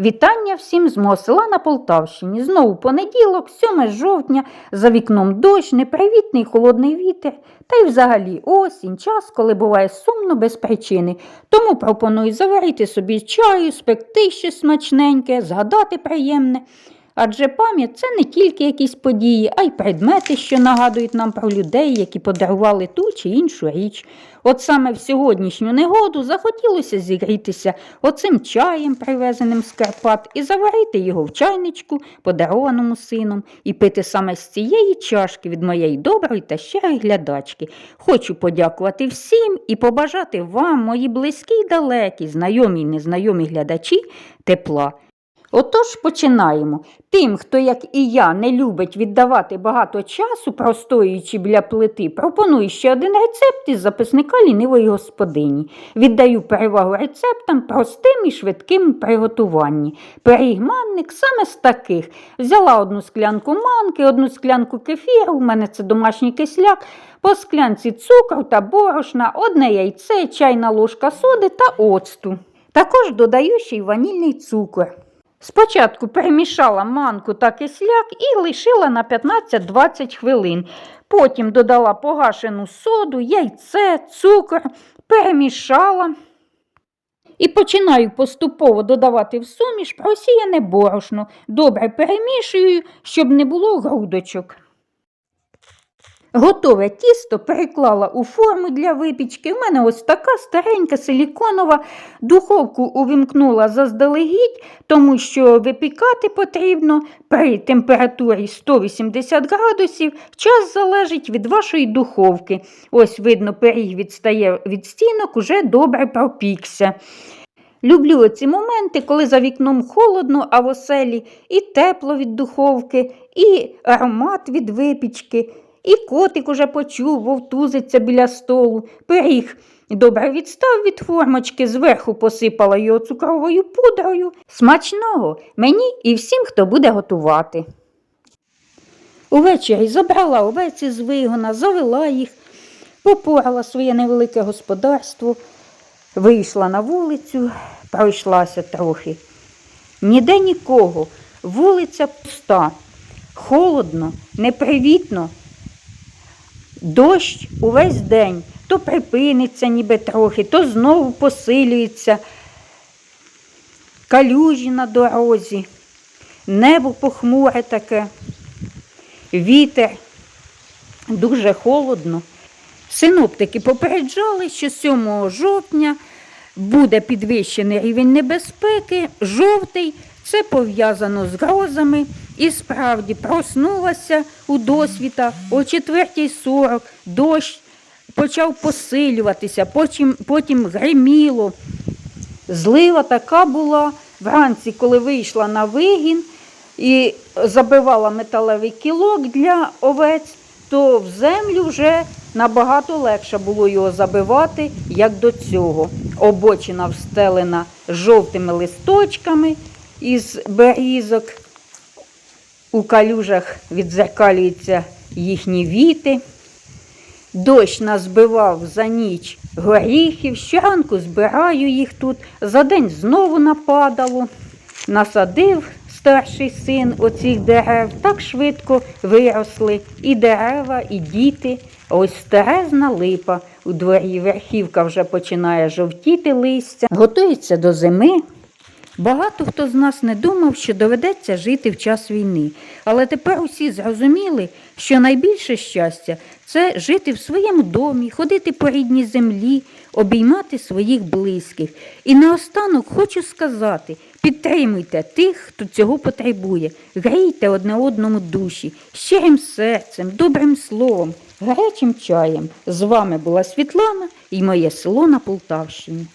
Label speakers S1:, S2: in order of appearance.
S1: Вітання всім з мого села на Полтавщині. Знову понеділок, 7 жовтня, за вікном дощ, непривітний холодний вітер. Та й взагалі осінь, час, коли буває сумно без причини. Тому пропоную заварити собі чаю, спекти щось смачненьке, згадати приємне. Адже пам'ять це не тільки якісь події, а й предмети, що нагадують нам про людей, які подарували ту чи іншу річ. От саме в сьогоднішню негоду захотілося зігрітися оцим чаєм, привезеним з Карпат, і заварити його в чайничку, подарованому сином, і пити саме з цієї чашки від моєї доброї та щирої глядачки. Хочу подякувати всім і побажати вам, мої близькі й далекі, знайомі й незнайомі глядачі, тепла. Отож починаємо. Тим, хто, як і я, не любить віддавати багато часу, простоюючи біля плити, пропоную ще один рецепт із записника лінивої господині. Віддаю перевагу рецептам простим і швидким приготуванні. Пиріг манник саме з таких. Взяла одну склянку манки, одну склянку кефіру, у мене це домашній кисляк, по склянці цукру та борошна, одне яйце, чайна ложка соди та оцту. Також додаю ще й ванільний цукор. Спочатку перемішала манку та кисляк і лишила на 15-20 хвилин. Потім додала погашену соду, яйце, цукор, перемішала. І починаю поступово додавати в суміш просіяне борошно. Добре перемішую, щоб не було грудочок. Готове тісто переклала у форму для випічки. У мене ось така старенька силіконова. Духовку увімкнула заздалегідь, тому що випікати потрібно при температурі 180 градусів. Час залежить від вашої духовки. Ось, видно, пиріг відстає від стінок, уже добре пропікся. Люблю оці моменти, коли за вікном холодно, а в оселі і тепло від духовки, і аромат від випічки. І котик уже почув, вовтузиться біля столу. Пиріг добре відстав від формочки, зверху посипала його цукровою пудрою. Смачного мені і всім, хто буде готувати. Увечері забрала овеці з вигона, завела їх, попорала своє невелике господарство, вийшла на вулицю, пройшлася трохи. Ніде нікого, вулиця пуста, холодно, непривітно. Дощ увесь день то припиниться ніби трохи, то знову посилюється. Калюжі на дорозі, небо похмуре таке, вітер дуже холодно. Синоптики попереджали, що 7 жовтня буде підвищений рівень небезпеки, жовтий це пов'язано з грозами. І справді проснулася у досвіта о 4.40 дощ почав посилюватися, потім, потім гриміло. Злива така була вранці, коли вийшла на вигін і забивала металевий кілок для овець, то в землю вже набагато легше було його забивати, як до цього. Обочина встелена жовтими листочками із берізок. У калюжах відзеркалюються їхні віти. Дощ назбивав за ніч горіхів, щоранку збираю їх тут, за день знову нападало. Насадив старший син оцих дерев, так швидко виросли і дерева, і діти. Ось старезна липа. У дворі верхівка вже починає жовтіти листя, готується до зими. Багато хто з нас не думав, що доведеться жити в час війни, але тепер усі зрозуміли, що найбільше щастя це жити в своєму домі, ходити по рідній землі, обіймати своїх близьких. І наостанок хочу сказати: підтримуйте тих, хто цього потребує, грійте одне одному душі, щирим серцем, добрим словом, гарячим чаєм. З вами була Світлана і моє село на Полтавщині.